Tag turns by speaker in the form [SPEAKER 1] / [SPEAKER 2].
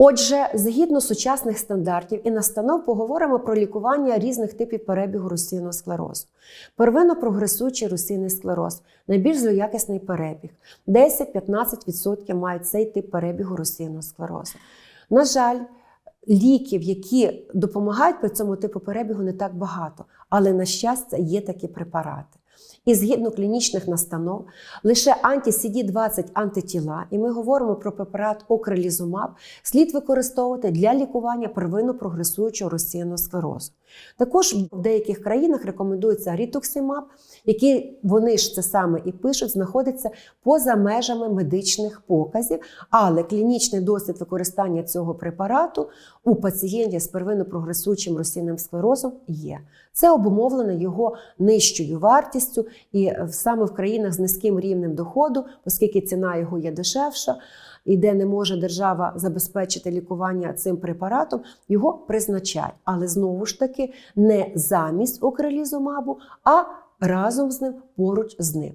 [SPEAKER 1] Отже, згідно сучасних стандартів і настанов, поговоримо про лікування різних типів перебігу русинного склерозу. Первинно прогресуючий русинний склероз найбільш злоякісний перебіг. 10-15% мають цей тип перебігу русинного склерозу. На жаль, ліків, які допомагають при цьому типу перебігу, не так багато, але на щастя є такі препарати. І згідно клінічних настанов, лише анті-CD20 антитіла, і ми говоримо про препарат окрелізумаб, слід використовувати для лікування первинно прогресуючого розсіяного склерозу. Також в деяких країнах рекомендується рітуксимаб, який вони ж це саме і пишуть, знаходиться поза межами медичних показів, але клінічний досвід використання цього препарату у пацієнтів з первинно прогресуючим розсійним склерозом є. Це обумовлено його нижчою вартістю, і е, саме в країнах з низьким рівнем доходу, оскільки ціна його є дешевша, і де не може держава забезпечити лікування цим препаратом, його призначають. Але знову ж таки не замість окрилізумабу, а разом з ним поруч з ним.